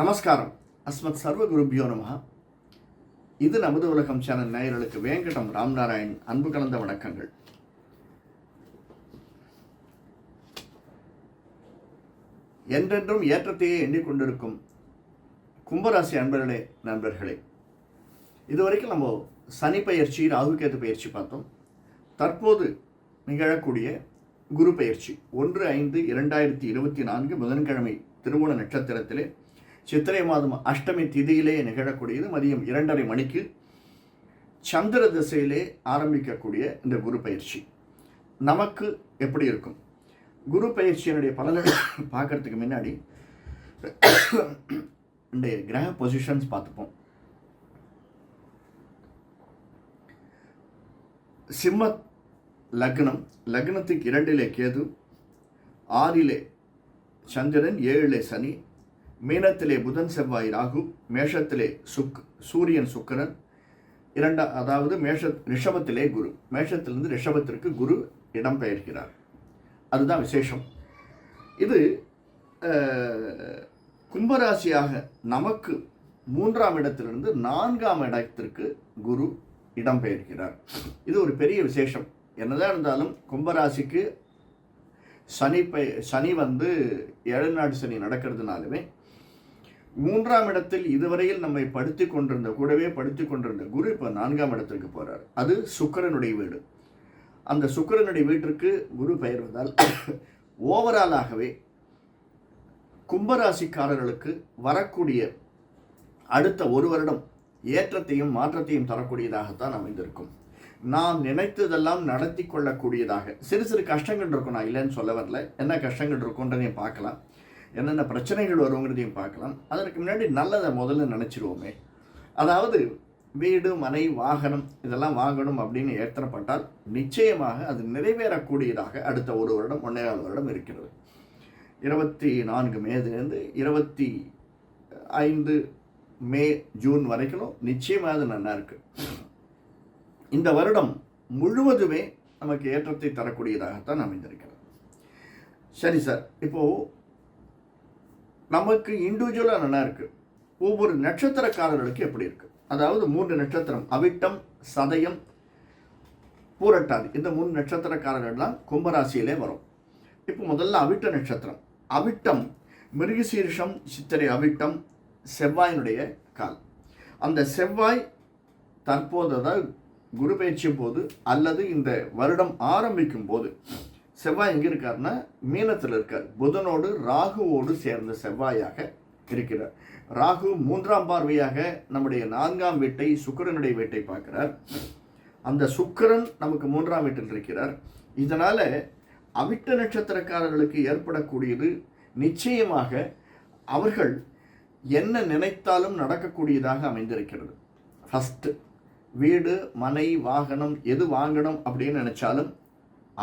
நமஸ்காரம். அஸ்மத் சர்வ குருபியோ நம இது நமது உலகம் சேனல் நேயர்களுக்கு வேங்கடம் ராம்நாராயண் அன்பு கலந்த வணக்கங்கள். என்றென்றும் ஏற்றத்தையே எண்ணிக்கொண்டிருக்கும் கும்பராசி அன்பர்களே நண்பர்களே. இதுவரைக்கும் நம்ம சனி பயிற்சி ராகுகேது பயிற்சி பார்த்தோம். தற்போது நிகழக்கூடிய குரு பயிற்சி ஒன்று ஐந்து இரண்டாயிரத்தி இருபத்தி நான்கு புதன்கிழமை திருவோண நட்சத்திரத்திலே சித்திரை மாதம் அஷ்டமி திதியிலே நிகழக்கூடியது மதியம் இரண்டரை மணிக்கு சந்திர திசையிலே ஆரம்பிக்கக்கூடிய இந்த குரு பயிற்சி. நமக்கு எப்படி இருக்கும்? குரு பயிற்சியினுடைய பலன்களை பார்க்கறதுக்கு முன்னாடி இந்த கிரக பொசிஷன்ஸ் பார்த்துப்போம். சிம்ம லக்னம் லக்னத்துக்கு இரண்டிலே கேது ஆறிலே சந்திரன் ஏழிலே சனி மீனத்திலே புதன் செவ்வாய் ராகு மேஷத்திலே சுக் சூரியன் சுக்கரன் இரண்டா அதாவது மேஷ ரிஷபத்திலே குரு. மேஷத்திலிருந்து ரிஷபத்திற்கு குரு இடம்பெயர்கிறார். அதுதான் விசேஷம். இது கும்பராசியாக நமக்கு மூன்றாம் இடத்திலிருந்து நான்காம் இடத்திற்கு குரு இடம்பெயர்கிறார். இது ஒரு பெரிய விசேஷம். என்னதான் இருந்தாலும் கும்பராசிக்கு சனி பை சனி வந்து ஏழு நாடு சனி நடக்கிறதுனாலுமே மூன்றாம் இடத்தில் இதுவரையில் நம்மை படுத்தி கொண்டிருந்த கூடவே படுத்தி கொண்டிருந்த குரு இப்போ நான்காம் இடத்திற்கு போகிறார் அது சுக்கிரனுடைய வீடு. அந்த சுக்கிரனுடைய வீட்டிற்கு குரு பெயர்வதால் ஓவராலாகவே கும்பராசிக்காரர்களுக்கு வரக்கூடிய அடுத்த ஒரு வருடம் ஏற்றத்தையும் மாற்றத்தையும் தரக்கூடியதாகத்தான் அமைந்திருக்கும். நாம் நினைத்ததெல்லாம் நடத்தி கொள்ளக்கூடியதாக. சிறு சிறு கஷ்டங்கள் இருக்கும் நான் இல்லைன்னு சொல்ல வரல. என்ன கஷ்டங்கள் இருக்குன்றதையும் பார்க்கலாம். என்னென்ன பிரச்சனைகள் வருங்கிறதையும் பார்க்கலாம். அதற்கு முன்னாடி நல்லதை முதல்ல நினச்சிருவோமே. அதாவது வீடு மனை வாகனம் இதெல்லாம் வாங்கணும் அப்படின்னு ஏற்றப்பட்டால் நிச்சயமாக அது நிறைவேறக்கூடியதாக அடுத்த ஒரு வருடம் ஒன்றேகால் வருடம் இருக்கிறது. இருபத்தி நான்கு மேதிலிருந்து இருபத்தி ஐந்து மே ஜூன் வரைக்கும் நிச்சயமாக அது நல்லா இருக்குது இந்த வருடம் முழுவதுமே நமக்கு ஏற்றத்தை தரக்கூடியதாகத்தான் அமைந்திருக்கிறது. சரி சார் இப்போது நமக்கு இண்டிவிஜுவலாக நல்லா இருக்குது ஒவ்வொரு நட்சத்திரக்காரர்களுக்கு எப்படி இருக்குது அதாவது மூன்று நட்சத்திரம் அவிட்டம் சதயம் பூரட்டாதி. இந்த மூணு நட்சத்திரக்காரர்கள்லாம் கும்பராசியிலே வரும். இப்போ முதல்ல அவிட்ட நட்சத்திரம். அவிட்டம் மிருகசீரிஷம் சித்திரை அவிட்டம் செவ்வாயினுடைய கால். அந்த செவ்வாய் தற்போது அதாவது குரு பயிற்சி போது அல்லது இந்த வருடம் ஆரம்பிக்கும் போது செவ்வாய் எங்கே இருக்காருன்னா மீனத்தில் இருக்கார். புதனோடு ராகுவோடு சேர்ந்த செவ்வாயாக இருக்கிறார். ராகு மூன்றாம் பார்வையாக நம்முடைய நான்காம் வீட்டை சுக்கிரனுடைய வீட்டை பார்க்கிறார். அந்த சுக்கரன் நமக்கு மூன்றாம் வீட்டில் இருக்கிறார். இதனால் அவிட்ட நட்சத்திரக்காரர்களுக்கு ஏற்படக்கூடியது நிச்சயமாக அவர்கள் என்ன நினைத்தாலும் நடக்கக்கூடியதாக அமைந்திருக்கிறது. ஃபஸ்ட்டு வீடு மனை வாகனம் எது வாங்கணும் அப்படின்னு நினச்சாலும்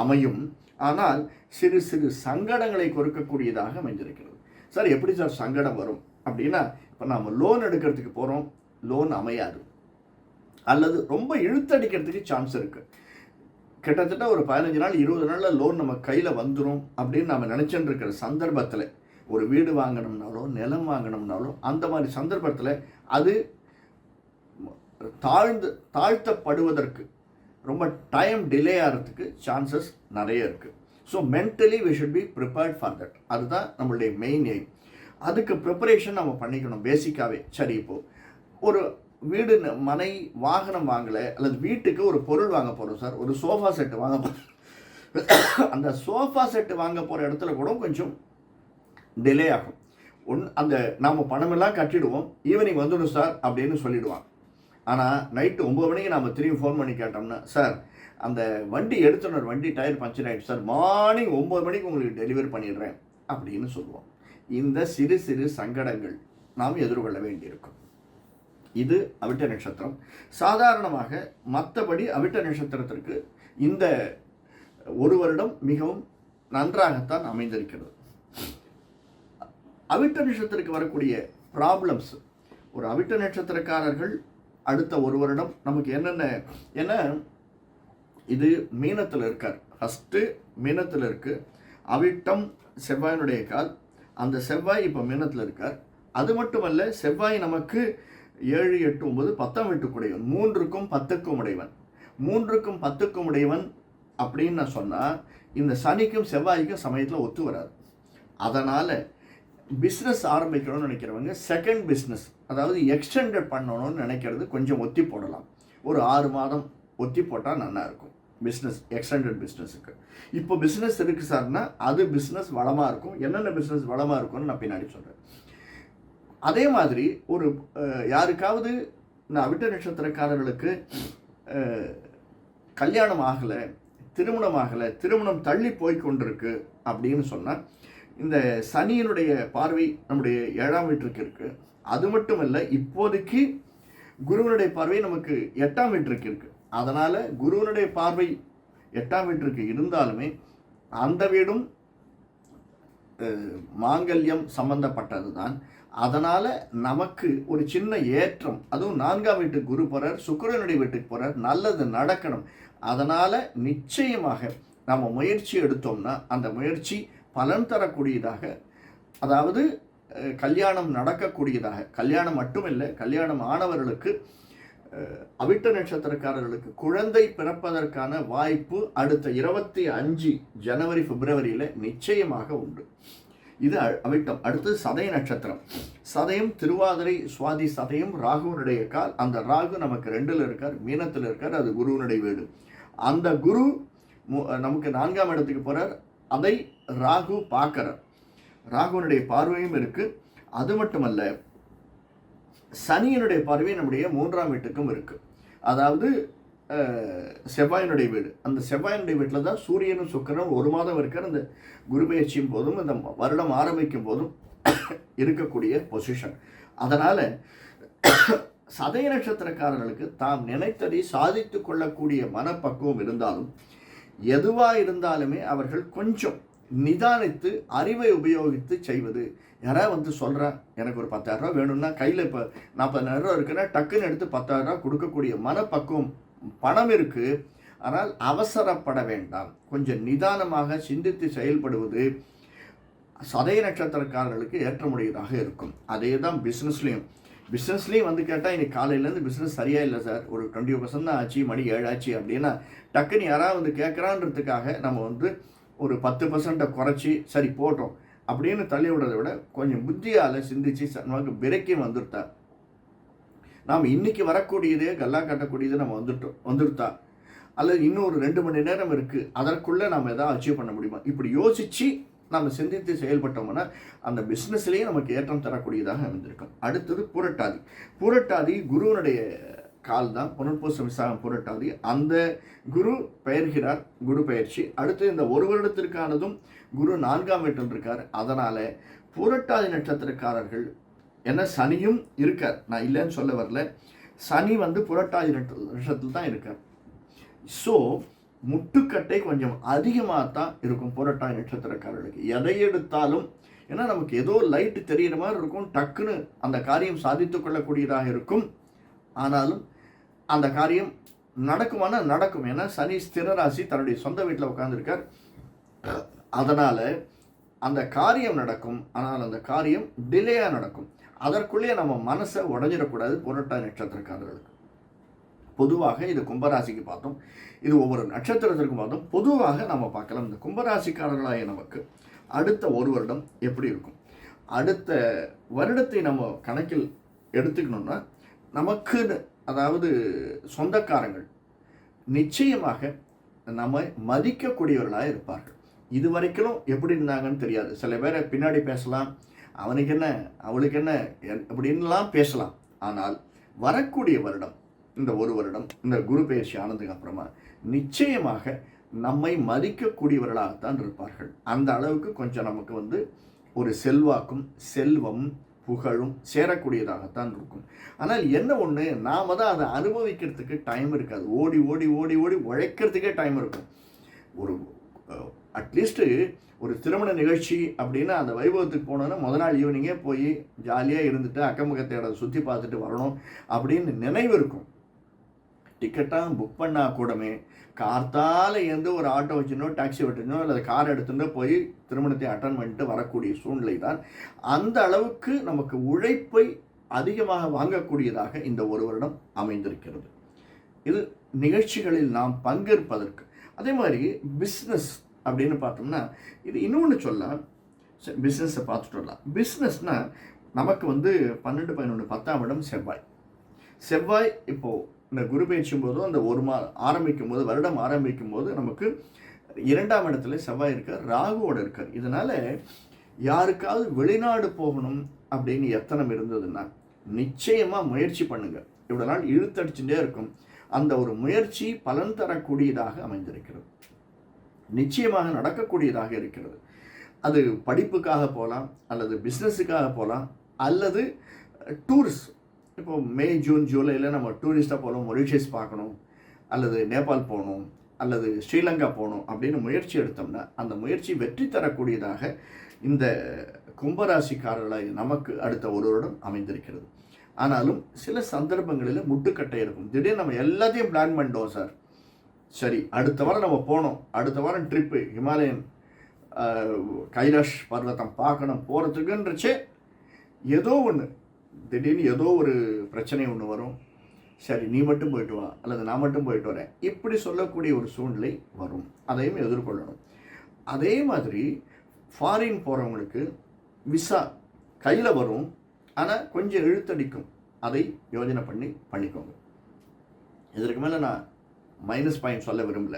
அமையும். ஆனால் சிறு சிறு சங்கடங்களை கொடுக்கக்கூடியதாக அமைஞ்சிருக்கிறது சார் எப்படி சார் சங்கடம் வரும்? அப்படின்னா இப்போ நாம் லோன் எடுக்கிறதுக்கு போகிறோம் லோன் அமையாது. அல்லது ரொம்ப இழுத்தடிக்கிறதுக்கு சான்ஸ் இருக்குது கிட்டத்தட்ட ஒரு பதினஞ்சு நாள் இருபது நாளில் லோன் நம்ம கையில் வந்துடும் அப்படின்னு நம்ம நினச்சிட்டு இருக்கிற சந்தர்ப்பத்தில். ஒரு வீடு வாங்கணும்னாலோ நிலம் வாங்கணும்னாலோ அந்த மாதிரி சந்தர்ப்பத்தில் அது தாழ்ந்து தாழ்த்தப்படுவதற்கு ரொம்ப டைம் டிலே ஆகிறதுக்கு சான்சஸ் நிறைய இருக்குது so mentally we should be prepared for that அதுதான் நம்மளுடைய மெயின் எய்ம் அதுக்கு ப்ரிப்பரேஷன் நம்ம பண்ணிக்கணும் பேசிக்காகவே சரி இப்போது ஒரு வீடு மனை வாகனம் வாங்கலை அல்லது வீட்டுக்கு ஒரு பொருள் வாங்க போகிறோம் சார். ஒரு சோஃபா செட்டு வாங்க போகிறோம் அந்த சோஃபா செட்டு வாங்க போகிற இடத்துல கூட கொஞ்சம் டிலே ஆகும். ஒன் அந்த நாம் பணமெல்லாம் கட்டிடுவோம். ஈவினிங் வந்துடும் சார் அப்படின்னு சொல்லிடுவான் ஆனால் நைட்டு ஒம்பது மணிக்கு நாம் திரும்பி ஃபோன் பண்ணி கேட்டோம்னா சார் அந்த வண்டி எடுத்துனர் வண்டி டயர் பஞ்சர் ஆகிடுச்சு சார் மார்னிங் ஒம்பது மணிக்கு உங்களுக்கு டெலிவரி பண்ணிடுறேன். அப்படின்னு சொல்லுவோம். இந்த சிறு சிறு சங்கடங்கள் நாம் எதிர்கொள்ள வேண்டியிருக்கும். இது அவிட்ட நட்சத்திரம். சாதாரணமாக மற்றபடி அவிட்ட நட்சத்திரத்திற்கு இந்த ஒரு வருடம் மிகவும் நன்றாகத்தான் அமைந்திருக்கிறது. அவிட்ட நட்சத்திரத்துக்கு வரக்கூடிய ப்ராப்ளம்ஸ் ஒரு அவிட்ட நட்சத்திரக்காரர்கள் அடுத்த ஒரு வருடம் நமக்கு என்னென்ன ஏன்னா இது மீனத்தில் இருக்கார். ஃபஸ்ட்டு மீனத்தில் இருக்குது அவிட்டம் செவ்வாயினுடைய கால். அந்த செவ்வாய் இப்போ மீனத்தில் இருக்கார். அது மட்டுமல்ல செவ்வாய் நமக்கு ஏழு எட்டு ஒன்பது பத்தாம் வீட்டுக்குடையவன். மூன்றுக்கும் பத்துக்கும் உடையவன். மூன்றுக்கும் பத்துக்கும் உடையவன் அப்படின்னு நான் சொன்னால் இந்த சனிக்கும் செவ்வாய்க்கும் சமயத்தில் ஒத்து வராது. அதனால் பிஸ்னஸ் ஆரம்பிக்கணும்னு நினைக்கிறவங்க செகண்ட் பிஸ்னஸ் அதாவது எக்ஸ்டெண்டட் பண்ணணும்னு நினைக்கிறது கொஞ்சம் ஒத்தி போடலாம். ஒரு ஆறு மாதம் ஒத்தி போட்டால் நல்லாயிருக்கும் பிஸ்னஸ் எக்ஸ்டெண்டட் பிஸ்னஸுக்கு இப்போ பிஸ்னஸ் இருக்குது சார்னா அது பிஸ்னஸ் வளமாக இருக்கும். என்னென்ன பிஸ்னஸ் வளமாக இருக்கும்னு நான் பின்னாடி சொல்கிறேன் அதே மாதிரி ஒரு யாருக்காவது இந்த அவிட்ட நட்சத்திரக்காரர்களுக்கு கல்யாணம் ஆகலை திருமணம் ஆகலை திருமணம் தள்ளி போய் கொண்டிருக்கு அப்படின்னு சொன்னால் இந்த சனியினுடைய பார்வை நம்முடைய ஏழாம் வீட்டிற்கு இருக்குது அது மட்டும் இல்லை இப்போதைக்கு குருவனுடைய பார்வை நமக்கு எட்டாம் வீட்டிற்கு இருக்குது அதனால் குருவனுடைய பார்வை எட்டாம் வீட்டிற்கு இருந்தாலுமே அந்த வீடும் மாங்கல்யம் சம்பந்தப்பட்டது தான் அதனால் நமக்கு ஒரு சின்ன ஏற்றம் அதுவும் நான்காம் வீட்டுக்கு குரு போகிறார் சுக்கரனுடைய வீட்டுக்கு போகிறார் நல்லது நடக்கணும். அதனால் நிச்சயமாக நம்ம முயற்சி எடுத்தோம்னா அந்த முயற்சி பலன் தரக்கூடியதாக அதாவது கல்யாணம் நடக்கக்கூடியதாக கல்யாணம் மட்டுமில்லை கல்யாணம் ஆனவர்களுக்கு அவிட்ட நட்சத்திரக்காரர்களுக்கு குழந்தை பிறப்பதற்கான வாய்ப்பு அடுத்த இருபத்தி அஞ்சு ஜனவரி பிப்ரவரியில் நிச்சயமாக உண்டு. இது அவிட்டம். அடுத்து சதய நட்சத்திரம். சதயம் திருவாதிரை சுவாதி சதயம் ராகுவனுடைய கால். அந்த ராகு நமக்கு ரெண்டில் இருக்கார் மீனத்தில் இருக்கார் அது குருவனுடைய வீடு. அந்த குரு மு- நமக்கு நான்காம் இடத்துக்கு போகிறார் அதை ராகு பார்க்குறார் ராகுனுடைய பார்வையும் இருக்குது அது மட்டுமல்ல சனியினுடைய பார்வை நம்முடைய மூன்றாம் வீட்டுக்கும் இருக்குது அதாவது செவ்வாயினுடைய வீடு. அந்த செவ்வாயினுடைய வீட்டில் தான் சூரியனும் சுக்கரனும் ஒரு மாதம் இருக்கிற அந்த குரு பயிற்சியும் போதும் இந்த வருடம் ஆரம்பிக்கும் போதும் இருக்கக்கூடிய பொசிஷன் அதனால் சதய நட்சத்திரக்காரர்களுக்கு தாம் நினைத்ததை சாதித்து கொள்ளக்கூடிய மனப்பக்குவம் இருந்தாலும் எதுவாக இருந்தாலுமே அவர்கள் கொஞ்சம் நிதானித்து அறிவை உபயோகித்து செய்வது. யாராவது வந்து சொல்கிறேன் எனக்கு ஒரு பத்தாயிரம் வேணும்னா கையில் இப்போ நாற்பதாயிரம் ரூபா இருக்குன்னா டக்குன்னு எடுத்து பத்தாயிரம் கொடுக்கக்கூடிய மனப்பக்குவம் பணம் இருக்குது ஆனால் அவசரப்பட வேண்டாம். கொஞ்சம் நிதானமாக சிந்தித்து செயல்படுவது சதய நட்சத்திரக்காரர்களுக்கு ஏற்றமுடையதாக இருக்கும். அதே தான் பிஸ்னஸ்லேயும் பிஸ்னஸ்லேயும் வந்து கேட்டால் இன்றைக்கி காலையிலேருந்து பிஸ்னஸ் சரியாக இல்லை சார் ஒரு டுவெண்ட்டி பர்சன்ட் தான் ஆச்சு மணி ஏழாச்சு அப்படின்னா டக்குன்னு யாராவது வந்து கேட்குறான்றதுக்காக நம்ம வந்து ஒரு பத்து பர்சன்ட்டை குறைச்சி சரி போட்டோம். அப்படின்னு தள்ளி விடுறதை விட கொஞ்சம் புத்தியால் சிந்திச்சு ச- நமக்கு பிரேக்கே வந்துருத்தா. நாம் இன்னைக்கு வரக்கூடியதே கல்லா கட்டக்கூடியது நம்ம வந்துட்டோம் வந்துருத்தா. அல்லது இன்னும் ஒரு ரெண்டு மணி நேரம் இருக்குது அதற்குள்ளே நம்ம எதாவது அச்சீவ் பண்ண முடியுமா? இப்படி யோசித்து நம்ம சிந்தித்து செயல்பட்டோம்னா அந்த பிஸ்னஸ்லேயே நமக்கு ஏற்றம் தரக்கூடியதாக அமைந்திருக்கும். அடுத்தது புரட்டாதி. புரட்டாதி குருவனுடைய கால் தான் புனர்பூச விசாகம் புரட்டாதி. அந்த குரு பெயர்கிறார் குரு பயிற்சி அடுத்து இந்த ஒரு வருடத்திற்கானதும் குரு நான்காம் வீட்டில் இருக்கார். அதனால் புரட்டாதி நட்சத்திரக்காரர்கள் என்ன சனியும் இருக்கார். நான் இல்லைன்னு சொல்ல வரல. சனி வந்து புரட்டாதி நட்சத்திரத்தில் தான் இருக்கார். ஸோ முட்டுக்கட்டை கொஞ்சம் அதிகமாக தான் இருக்கும் புரட்டாதி நட்சத்திரக்காரர்களுக்கு. எதை எடுத்தாலும் ஏன்னா நமக்கு ஏதோ லைட்டு தெரிகிற மாதிரி இருக்கும் டக்குன்னு அந்த காரியம் சாதித்து கொள்ளக்கூடியதாக இருக்கும். ஆனாலும் அந்த காரியம் நடக்குமான நடக்கும். ஏன்னா சனி ஸ்திரராசி தன்னுடைய சொந்த வீட்டில் உட்காந்துருக்கார் அதனால் அந்த காரியம் நடக்கும். ஆனால் அந்த காரியம் டிலேயாக நடக்கும். அதற்குள்ளேயே நம்ம மனசை உடஞ்சிடக்கூடாது புரட்டாதி நட்சத்திரக்காரர்களுக்கு. பொதுவாக இது கும்பராசிக்கு பார்த்தோம். இது ஒவ்வொரு நட்சத்திரத்திற்கும் பார்த்தோம். பொதுவாக நம்ம பார்க்கலாம். இந்த கும்பராசிக்காரர்களாகிய நமக்கு அடுத்த ஒரு வருடம் எப்படி இருக்கும்? அடுத்த வருடத்தை நம்ம கணக்கில் எடுத்துக்கணும்னா நமக்குன்னு அதாவது சொந்தக்காரங்கள் நிச்சயமாக நம்ம மதிக்கக்கூடியவர்களாக இருப்பார்கள். இது வரைக்கும் எப்படி இருந்தாங்கன்னு தெரியாது. சில பேரை பின்னாடி பேசலாம். அவனுக்கு என்ன அவளுக்கு என்ன என்- அப்படின்லாம் பேசலாம். ஆனால் வரக்கூடிய வருடம் இந்த ஒரு வருடம் இந்த குரு பயிற்சி ஆனதுக்கு அப்புறமா நிச்சயமாக நம்மை மதிக்கக்கூடியவர்களாகத்தான் இருப்பார்கள். அந்த அளவுக்கு கொஞ்சம் நமக்கு வந்து ஒரு செல்வாக்கும் செல்வம் புகழும் சேரக்கூடியதாகத்தான் இருக்கும். ஆனால் என்ன ஒன்று நாம் தான் அதை அனுபவிக்கிறதுக்கு டைம் இருக்காது. ஓடி ஓடி ஓடி ஓடி உழைக்கிறதுக்கே டைம் இருக்கும். ஒரு அட்லீஸ்ட்டு ஒரு திருமண நிகழ்ச்சி அப்படின்னா அந்த வைபவத்துக்கு போனோன்னா முத நாள் ஈவினிங்கே போய் ஜாலியாக இருந்துட்டு அக்கம் சுற்றி பார்த்துட்டு வரணும் அப்படின்னு நினைவு இருக்கும். டிக்கெட்டாக புக் பண்ணால் கூடமே கார்த்தால இருந்து ஒரு ஆட்டோ வச்சுனோ டாக்ஸி விட்டுனோ அல்லது கார் எடுத்துனோ போய் திருமணத்தை அட்டன் பண்ணிட்டு வரக்கூடிய சூழ்நிலை தான். அந்த அளவுக்கு நமக்கு உழைப்பை அதிகமாக வாங்கக்கூடியதாக இந்த ஒரு வருடம் அமைந்திருக்கிறது. இது நிகழ்ச்சிகளில் நாம் பங்கேற்பதற்கு அதே மாதிரி பிஸ்னஸ் அப்படின்னு பார்த்தோம்னா இது இன்னொன்று சொல்ல பிஸ்னஸை பார்த்துட்டு வரலாம். பிஸ்னஸ்னால் நமக்கு வந்து பன்னெண்டு பதினொன்று பத்தாம் இடம் செவ்வாய். செவ்வாய் இப்போது இந்த குரு பயிற்சியும் போதும் அந்த ஒரு மா ஆரம்பிக்கும் போது வருடம் ஆரம்பிக்கும் போது நமக்கு இரண்டாம் இடத்துல செவ்வாய் இருக்கார் ராகுவோடு இருக்கார். இதனால் யாருக்காவது வெளிநாடு போகணும் அப்படின்னு எத்தனம் இருந்ததுன்னா நிச்சயமாக முயற்சி பண்ணுங்கள் இவ்வளோ நாள் இழுத்தடிச்சுட்டே இருக்கும். அந்த ஒரு முயற்சி பலன் தரக்கூடியதாக அமைந்திருக்கிறது. நிச்சயமாக நடக்கக்கூடியதாக இருக்கிறது. அது படிப்புக்காக போகலாம் அல்லது பிஸ்னஸுக்காக போகலாம் அல்லது டூர்ஸ் இப்போ மே ஜூன் ஜூலையில் நம்ம டூரிஸ்ட்டாக போகணும் மொரிஷியஸ் பார்க்கணும் அல்லது நேபாள் போகணும் அல்லது ஸ்ரீலங்கா போகணும் அப்படின்னு முயற்சி எடுத்தோம்னா அந்த முயற்சி வெற்றி தரக்கூடியதாக இந்த கும்பராசிக்காரர்களை நமக்கு அடுத்த ஒரு வருடம் அமைந்திருக்கிறது. ஆனாலும் சில சந்தர்ப்பங்களில் முட்டுக்கட்டை இருக்கும். திடீர்னு நம்ம எல்லாத்தையும் பிளான் பண்ணிட்டோம் சார். சரி அடுத்த வாரம் நம்ம போனோம் அடுத்த வாரம் ட்ரிப்பு ஹிமாலயன் கைலாஷ் பர்வதம் பார்க்கணும் போகிறதுக்குன்றச்சே ஏதோ ஒன்று திடீர்னு ஏதோ ஒரு பிரச்சனை ஒன்று வரும். சரி நீ மட்டும் போயிட்டு வா அல்லது நான் மட்டும் போயிட்டு வரேன். இப்படி சொல்லக்கூடிய ஒரு சூழ்நிலை வரும். அதையும் எதிர்கொள்ளணும். அதே மாதிரி ஃபாரின் போகிறவங்களுக்கு விசா கையில் வரும். ஆனால் கொஞ்சம் இழுத்தடிக்கும். அதை யோஜனை பண்ணி பண்ணிக்கோங்க. இதற்கு மேலே நான் மைனஸ் பாயிண்ட் சொல்ல விரும்பல.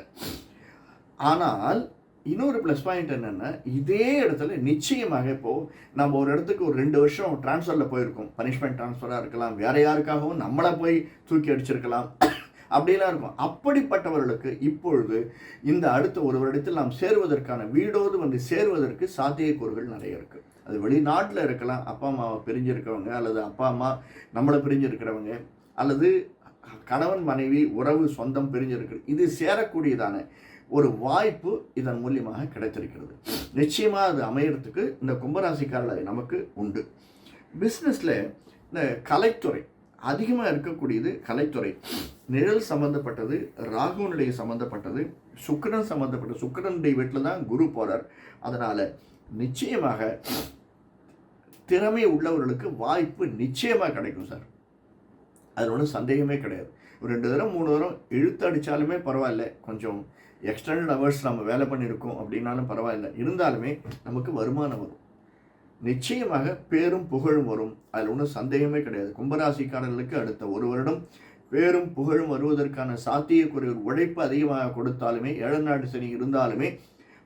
ஆனால் இன்னொரு ப்ளஸ் பாயிண்ட் என்னென்னா இதே இடத்துல நிச்சயமாக இப்போது நம்ம ஒரு இடத்துக்கு ஒரு ரெண்டு வருஷம் ட்ரான்ஸ்ஃபரில் போயிருக்கோம். பனிஷ்மெண்ட் ட்ரான்ஸ்ஃபராக இருக்கலாம் வேற யாருக்காகவும் நம்மளை போய் தூக்கி அடிச்சிருக்கலாம். அப்படிலாம் இருக்கும். அப்படிப்பட்டவர்களுக்கு இப்பொழுது இந்த அடுத்த ஒரு வருடத்தில் நாம் சேருவதற்கான வீடோடு வந்து சேருவதற்கு சாத்தியக்கூறுகள் நிறைய இருக்குது அது வெளிநாட்டில் இருக்கலாம். அப்பா அம்மாவை பிரிஞ்சிருக்கிறவங்க அல்லது அப்பா அம்மா நம்மளை பிரிஞ்சிருக்கிறவங்க அல்லது கணவன் மனைவி உறவு சொந்தம் பிரிஞ்சிருக்கிறது இது சேரக்கூடியதான ஒரு வாய்ப்பு இதன் மூலியமாக கிடைத்திருக்கிறது. நிச்சயமாக அது அமையறதுக்கு இந்த கும்பராசிக்காரர்கள் நமக்கு உண்டு. பிஸ்னஸில் இந்த கலைத்துறை அதிகமாக இருக்கக்கூடியது கலைத்துறை. நிழல் சம்பந்தப்பட்டது ராகுனுடைய சம்பந்தப்பட்டது சுக்கரன் சம்பந்தப்பட்ட சுக்கரனுடைய வீட்டில் தான் குரு போகிறார் அதனால் நிச்சயமாக திறமை உள்ளவர்களுக்கு வாய்ப்பு நிச்சயமாக கிடைக்கும் சார். அதில் ஒன்றும் சந்தேகமே கிடையாது. ஒரு ரெண்டு தரம் மூணு தரம் இழுத்து அடித்தாலுமே பரவாயில்ல. கொஞ்சம் எக்ஸ்டர்னல் ஹவர்ஸ் நம்ம வேலை பண்ணியிருக்கோம் அப்படின்னாலும் பரவாயில்ல. இருந்தாலுமே நமக்கு வருமானம் வரும். நிச்சயமாக பேரும் புகழும் வரும். அதில் ஒன்றும் சந்தேகமே கிடையாது. கும்பராசிக்காரர்களுக்கு அடுத்த ஒரு வருடம் பேரும் புகழும் வருவதற்கான சாத்தியக்குறை உழைப்பு அதிகமாக கொடுத்தாலுமே ஏழநாடு சனி இருந்தாலுமே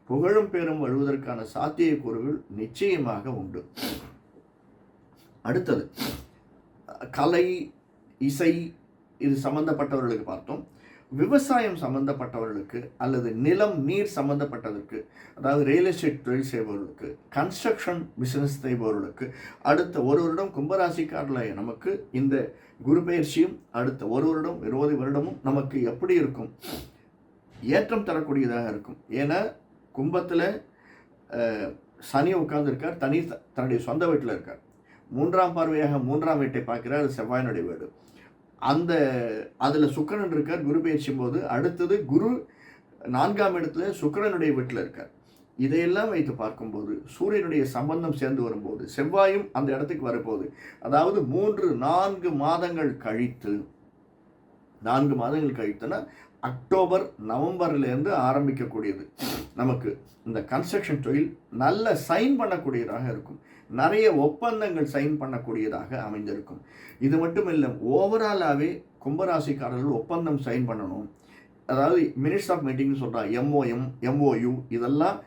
புகழும் பேரும் வருவதற்கான சாத்தியக்கூறுகள் நிச்சயமாக உண்டு. அடுத்தது கலை இசை இது சம்பந்தப்பட்டவர்களுக்கு பார்த்தோம். விவசாயம் சம்பந்தப்பட்டவர்களுக்கு அல்லது நிலம் நீர் சம்பந்தப்பட்டதற்கு அதாவது ரியல் எஸ்டேட் தொழில் செய்பவர்களுக்கு கன்ஸ்ட்ரக்ஷன் பிஸ்னஸ் செய்பவர்களுக்கு அடுத்த ஒரு வருடம் கும்பராசிக்காரில் நமக்கு இந்த குரு பயிற்சியும் அடுத்த ஒரு வருடம் இருபது வருடமும் நமக்கு எப்படி இருக்கும்? ஏற்றம் தரக்கூடியதாக இருக்கும். ஏன்னா கும்பத்தில் சனி உட்கார்ந்துருக்கார். தனி தன்னுடைய சொந்த வீட்டில் இருக்கார். மூன்றாம் பார்வையாக மூன்றாம் வீட்டை பார்க்கிறார். அது செவ்வாயினுடைய வீடு. அந்த அதில் சுக்கரன் இருக்கார் குரு பயிற்சியும் போது அடுத்தது குரு நான்காம் இடத்துல சுக்கரனுடைய வீட்டில் இருக்கார். இதையெல்லாம் வைத்து பார்க்கும்போது சூரியனுடைய சம்பந்தம் சேர்ந்து வரும்போது செவ்வாயும் அந்த இடத்துக்கு வரப்போகுது அதாவது மூன்று நான்கு மாதங்கள் கழித்து நான்கு மாதங்கள் கழித்துனா அக்டோபர் நவம்பர்லேருந்து ஆரம்பிக்கக்கூடியது. நமக்கு இந்த கன்ஸ்ட்ரக்ஷன் தொழில் நல்ல சைன் பண்ணக்கூடியதாக இருக்கும். நிறைய ஒப்பந்தங்கள் சைன் பண்ணக்கூடியதாக அமைந்திருக்கும். இது மட்டும் இல்லை ஓவராலாகவே கும்பராசிக்காரர்கள் ஒப்பந்தம் சைன் பண்ணணும். அதாவது மினிட்ஸ் ஆஃப் மீட்டிங்னு சொல்கிறாங்க எம்ஓஎம் எம்ஓயு இதெல்லாம்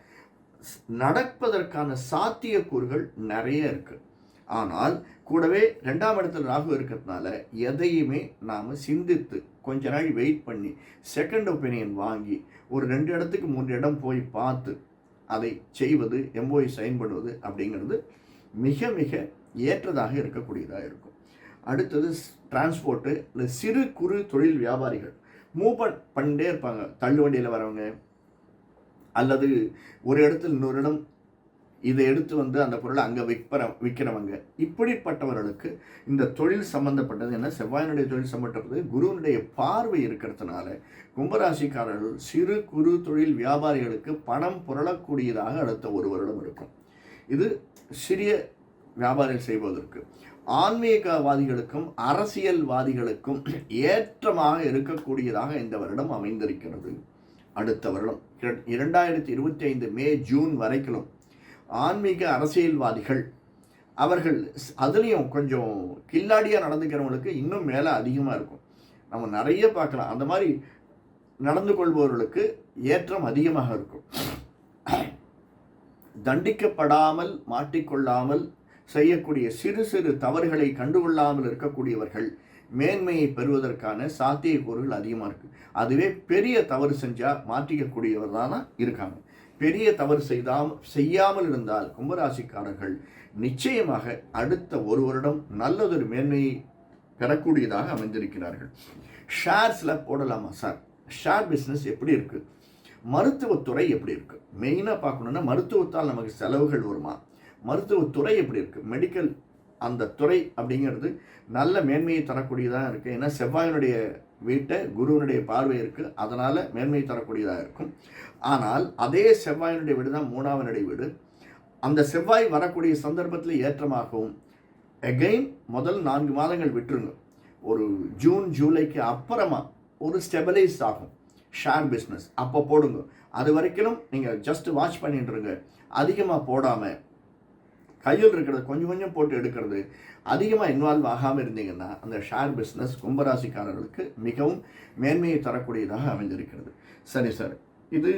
நடப்பதற்கான சாத்தியக்கூறுகள் நிறைய இருக்குது ஆனால் கூடவே ரெண்டாம் இடத்துல ராகு இருக்கிறதுனால எதையுமே நாம் சிந்தித்து கொஞ்ச நாள் வெயிட் பண்ணி செகண்ட் ஒப்பீனியன் வாங்கி ஒரு ரெண்டு இடத்துக்கு மூன்று இடம் போய் பார்த்து அதை செய்வது எம்போய் சைன் பண்ணுவது அப்படிங்கிறது மிக மிக ஏற்றதாக இருக்கக்கூடியதாக இருக்கும். அடுத்தது டிரான்ஸ்போர்ட்டு இல்லை சிறு குறு தொழில் வியாபாரிகள். மூவ் பண்ணிட்டே இருப்பாங்க. தள்ளு வண்டியில் வரவங்க. அல்லது ஒரு இடத்துல இன்னொரு இடம் இதை எடுத்து வந்து அந்த பொருளை அங்கே விற்பற விற்கிறவங்க இப்படிப்பட்டவர்களுக்கு இந்த தொழில் சம்பந்தப்பட்டது என்ன? செவ்வாயினுடைய தொழில் சம்பந்தப்பட்டது. குருவினுடைய பார்வை இருக்கிறதுனால கும்பராசிக்காரர்கள் சிறு குறு தொழில் வியாபாரிகளுக்கு பணம் புரளக்கூடியதாக அடுத்த ஒரு வருடம் இருக்கும் இது சிறிய வியாபாரம் செய்வதற்கு. ஆன்மீகவாதிகளுக்கும் அரசியல்வாதிகளுக்கும் ஏற்றமாக இருக்கக்கூடியதாக இந்த வருடம் அமைந்திருக்கிறது. அடுத்த வருடம் இரண்டாயிரத்தி இருபத்தி ஐந்து மே ஜூன் வரைக்கும் ஆன்மீக அரசியல்வாதிகள் அவர்கள் அதுலேயும் கொஞ்சம் கில்லாடியாக நடந்துக்கிறவங்களுக்கு இன்னும் மேலே அதிகமாக இருக்கும். நம்ம நிறைய பார்க்கலாம். அந்த மாதிரி நடந்து கொள்பவர்களுக்கு ஏற்றம் அதிகமாக இருக்கும். தண்டிக்கப்படாமல் மாட்டிக்கொள்ளாமல் செய்யக்கூடிய சிறு சிறு தவறுகளை கண்டுகொள்ளாமல் இருக்கக்கூடியவர்கள் மேன்மையை பெறுவதற்கான சாத்தியக்கூறுகள் அதிகமாக இருக்குது அதுவே பெரிய தவறு செஞ்சால் மாற்றிக்கக்கூடியவர் தானே இருக்காங்க. பெரிய தவறு செய்தாம் செய்யாமல் இருந்தால் கும்பராசிக்காரர்கள் நிச்சயமாக அடுத்த ஒரு வருடம் நல்லதொரு மேன்மையை பெறக்கூடியதாக அமைந்திருக்கிறார்கள். ஷேர்ஸில் போடலாமா சார்? ஷேர் பிஸ்னஸ் எப்படி இருக்குது மருத்துவத்துறை எப்படி இருக்குது மெயினாக பார்க்கணுன்னா மருத்துவத்தால் நமக்கு செலவுகள் வருமா? மருத்துவத்துறை எப்படி இருக்குது மெடிக்கல் அந்த துறை அப்படிங்கிறது நல்ல மேன்மையை தரக்கூடியதாக இருக்குது ஏன்னா செவ்வாயினுடைய வீட்டை குருவினுடைய பார்வை இருக்குது அதனால் மேன்மையை தரக்கூடியதாக இருக்கும். ஆனால் அதே செவ்வாயினுடைய வீடு தான் மூணாவனுடைய வீடு. அந்த செவ்வாய் வரக்கூடிய சந்தர்ப்பத்தில் ஏற்றமாகவும் எகைன் முதல் நான்கு மாதங்கள் விட்டுருங்க. ஒரு ஜூன் ஜூலைக்கு அப்புறமா ஒரு ஸ்டெபிலைஸ் ஆகும். ஷேர் பிஸ்னஸ் அப்போ போடுங்க. அது வரைக்கும் நீங்கள் ஜஸ்ட் வாட்ச் பண்ணிட்டுருங்க. அதிகமாக போடாமல் கையில் இருக்கிறது கொஞ்சம் கொஞ்சம் போட்டு எடுக்கிறது. அதிகமாக இன்வால்வ் ஆகாமல் இருந்தீங்கன்னா அந்த ஷேர் பிஸ்னஸ் கும்பராசிக்காரர்களுக்கு மிகவும் மேன்மையை தரக்கூடியதாக அமைஞ்சிருக்கிறது சரி சார் இது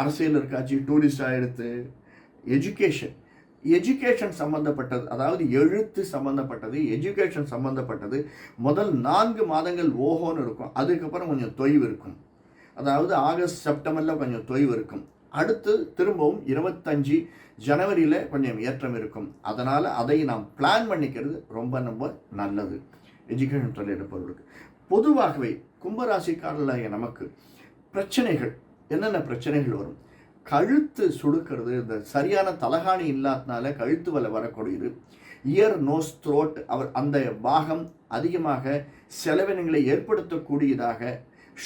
அரசியல் இருக்காச்சு டூரிஸ்டாக எடுத்து எஜுகேஷன் எஜுகேஷன் சம்மந்தப்பட்டது அதாவது எழுத்து சம்மந்தப்பட்டது எஜுகேஷன் சம்மந்தப்பட்டது முதல் நான்கு மாதங்கள் ஓஹோன்னு இருக்கும். அதுக்கப்புறம் கொஞ்சம் தொய்வு இருக்கும். அதாவது ஆகஸ்ட் செப்டம்பரில் கொஞ்சம் தொய்வு இருக்கும். அடுத்து திரும்பவும் இருபத்தஞ்சி ஜனவரியில் கொஞ்சம் ஏற்றம் இருக்கும். அதனால் அதை நாம் பிளான் பண்ணிக்கிறது ரொம்ப ரொம்ப நல்லது. எஜுகேஷன் துறையில் இருப்பவர்களுக்கு பொதுவாகவே கும்பராசிக்காரர்களாகிய நமக்கு பிரச்சனைகள் என்னென்ன பிரச்சனைகள் வரும்? கழுத்து சுடுக்கிறது இந்த சரியான தலகாணி இல்லாதனால கழுத்து வலை வரக்கூடியது. இயர் நோஸ் த்ரோட் அவர் அந்த பாகம் அதிகமாக செலவினங்களை ஏற்படுத்தக்கூடியதாக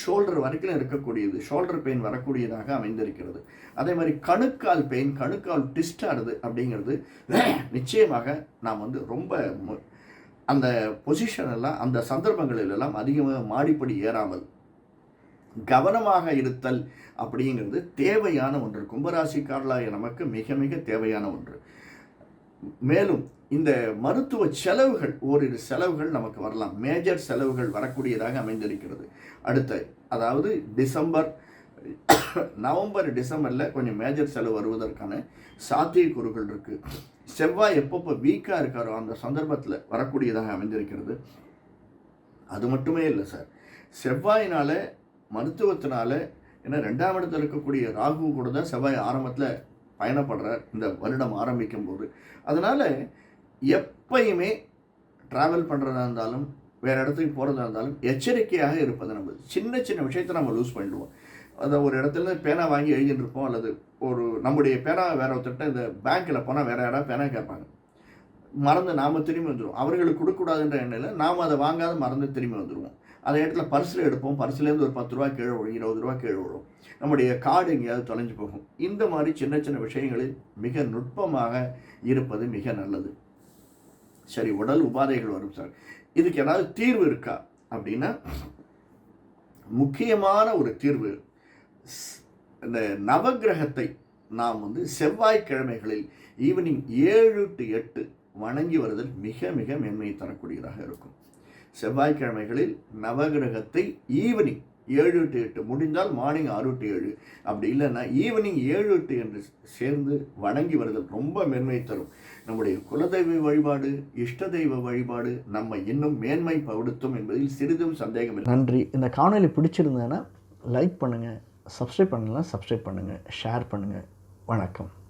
ஷோல்டர் வரைக்கும் இருக்கக்கூடியது. ஷோல்டர் பெயின் வரக்கூடியதாக அமைந்திருக்கிறது. அதே மாதிரி கணுக்கால் பெயின் கணுக்கால் டிஸ்ட் ஆடுது அப்படிங்கிறது நிச்சயமாக நாம் வந்து ரொம்ப அந்த பொசிஷனெல்லாம் அந்த சந்தர்ப்பங்களிலெல்லாம் அதிகமாக மாடிப்படி ஏறாமல் கவனமாக இருத்தல் அப்படிங்கிறது தேவையான ஒன்று. கும்பராசிக்காரர்களாகிய நமக்கு மிக மிக தேவையான ஒன்று. மேலும் இந்த மருத்துவ செலவுகள் ஓரிரு செலவுகள் நமக்கு வரலாம். மேஜர் செலவுகள் வரக்கூடியதாக அமைந்திருக்கிறது. அடுத்த அதாவது டிசம்பர் நவம்பர் டிசம்பரில் கொஞ்சம் மேஜர் செலவு வருவதற்கான சாத்தியக்கூறுகள் இருக்குது செவ்வாய் எப்பப்போ வீக்காக இருக்காரோ அந்த சந்தர்ப்பத்தில் வரக்கூடியதாக அமைந்திருக்கிறது. அது மட்டுமே இல்லை சார். செவ்வாயினால் மருத்துவத்தினால ஏன்னா ரெண்டாம் இடத்துல இருக்கக்கூடிய ராகு கூட தான் செவ்வாய் ஆரம்பத்தில் பயணப்படுறார். இந்த வருடம் ஆரம்பிக்கும் போது அதனால் எப்பயுமே ட்ராவல் பண்ணுறதா இருந்தாலும் வேறு இடத்துக்கு போகிறதா இருந்தாலும் எச்சரிக்கையாக இருப்பது நம்ம சின்ன சின்ன விஷயத்தை நம்ம லூஸ் பண்ணிடுவோம். அதை ஒரு இடத்துல பேனா வாங்கி எழுதிட்டு இருப்போம் அல்லது ஒரு நம்முடைய பேனா வேற ஒருத்தட்ட இந்த பேங்க்கில் போனால் வேறு யாராவது பேனா கேட்பாங்க. மறந்து நாம் திரும்பி வந்துடுவோம் அவர்களுக்கு கொடுக்கக்கூடாதுன்ற எண்ணில் நாம் அதை வாங்காத மறந்து திரும்பி வந்துடுவோம் அந்த இடத்துல பர்ஸில் எடுப்போம். பர்ஸ்லேருந்து ஒரு பத்து ரூபா கீழே விழும் இருபது ரூபா கீழே விழும். நம்முடைய கார்டு எங்கேயாவது தொலைஞ்சு போகும். இந்த மாதிரி சின்ன சின்ன விஷயங்களில் மிக நுட்பமாக இருப்பது மிக நல்லது. சரி உடல் உபாதைகள் வரும் சார். இதுக்கு ஏதாவது தீர்வு இருக்கா? அப்படின்னா முக்கியமான ஒரு தீர்வு இந்த நவக்கிரகத்தை நாம் வந்து செவ்வாய்க்கிழமைகளில் ஈவினிங் ஏழு டு எட்டு வணங்கி வருதல் மிக மிக மென்மையை தரக்கூடியதாக இருக்கும். செவ்வாய்க்கிழமைகளில் நவகிரகத்தை ஈவினிங் ஏழு டு எட்டு. முடிந்தால் மார்னிங் ஆறு டு ஏழு. அப்படி இல்லைன்னா ஈவினிங் ஏழு டு என்று சேர்ந்து வணங்கி வருதல் ரொம்ப மேன்மை தரும். நம்முடைய குலதெய்வ வழிபாடு இஷ்ட தெய்வ வழிபாடு நம்ம இன்னும் மேன்மை படுத்தும் என்பதில் சிறிதும் சந்தேகம் இல்லை. நன்றி. இந்த காணொலி பிடிச்சிருந்தேன்னா லைக் பண்ணுங்கள் சப்ஸ்கிரைப் பண்ணலாம் சப்ஸ்கிரைப் பண்ணுங்கள் ஷேர் பண்ணுங்கள் வணக்கம்.